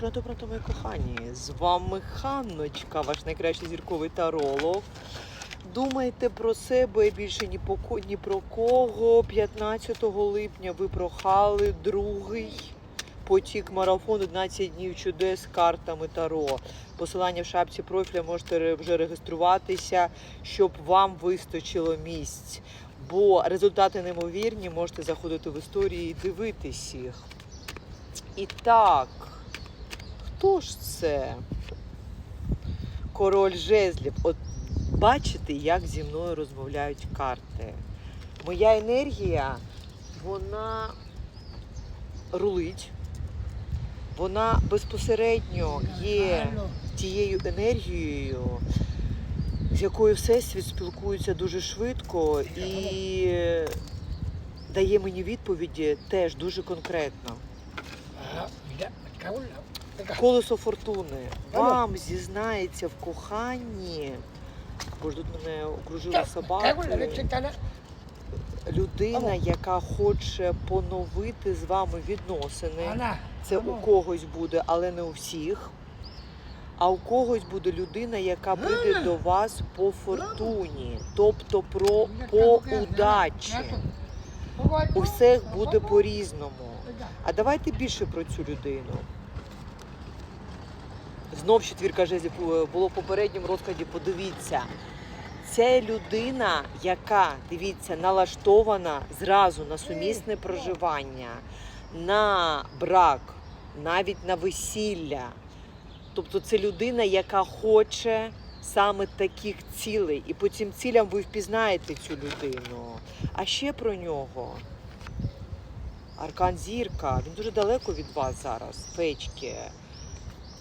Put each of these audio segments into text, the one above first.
Пронто, пронто, мої кохані. З вами Ханночка, ваш найкращий зірковий таролог. Думайте про себе більше ні, по, ні про кого. 15 липня ви прохали другий потік марафон 11 днів чудес з картами Таро. Посилання в шапці профіля можете вже реєструватися, щоб вам вистачило місць. Бо результати неймовірні, можете заходити в історії і дивитись їх. І так, хто ж це? Король жезлів. От бачите, як зі мною розмовляють карти. Моя енергія, вона рулить, вона безпосередньо є тією енергією, з якою Всесвіт спілкується дуже швидко і дає мені відповіді теж дуже конкретно. Колесо фортуни вам зізнається в коханні. Бо ж тут мене окружили собаки. Людина, яка хоче поновити з вами відносини. Це у когось буде, але не у всіх. А у когось буде людина, яка прийде до вас по фортуні, тобто про по удачі. У всіх буде по-різному. А давайте більше про цю людину. Знов четвірка жезлів е, було в попередньому розкладі. Подивіться. Це людина, яка, дивіться, налаштована зразу на сумісне проживання, на брак, навіть на весілля. Тобто це людина, яка хоче саме таких цілей. І по цим цілям ви впізнаєте цю людину. А ще про нього. Аркан Зірка, він дуже далеко від вас зараз, фечки.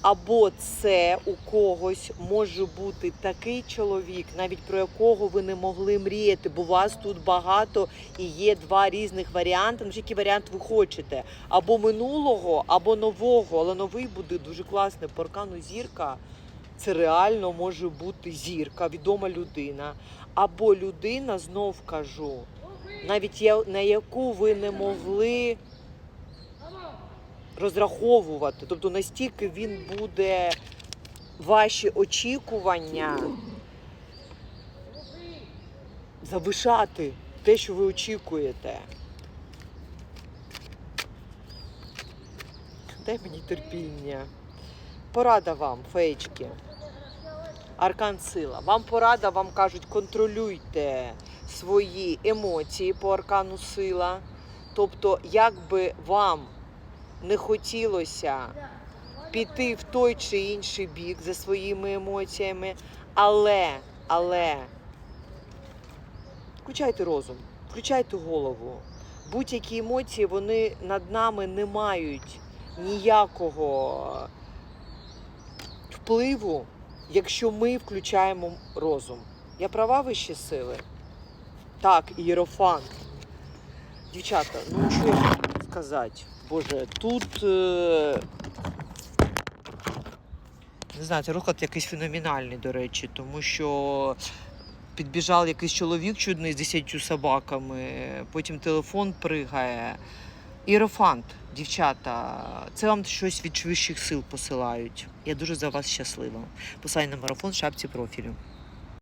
Або це у когось може бути такий чоловік, навіть про якого ви не могли мріяти, бо вас тут багато і є два різних варіанти. Ну, який варіант ви хочете? Або минулого, або нового. Але новий буде дуже класний. По аркану зірка це реально може бути зірка, відома людина. Або людина, знов кажу, навіть я- на яку ви не могли розраховувати. Тобто настільки він буде ваші очікування завишати те, що ви очікуєте. Дай мені терпіння. Порада вам, феєчки. Аркан сила. Вам порада, вам кажуть, контролюйте свої емоції по аркану сила. Тобто, як би вам не хотілося піти в той чи інший бік за своїми емоціями, але, але включайте розум, включайте голову. Будь-які емоції вони над нами не мають ніякого впливу, якщо ми включаємо розум. Я права вищі сили? Так, ієрофант. Дівчата, ну що я сказати? Боже, тут. Е... Не знаю, це розклад якийсь феноменальний, до речі, тому що підбіжав якийсь чоловік чудний з десятью собаками, потім телефон пригає. Іерофант, дівчата, це вам щось від вищих сил посилають. Я дуже за вас щаслива. Посилання на марафон шапці профілю.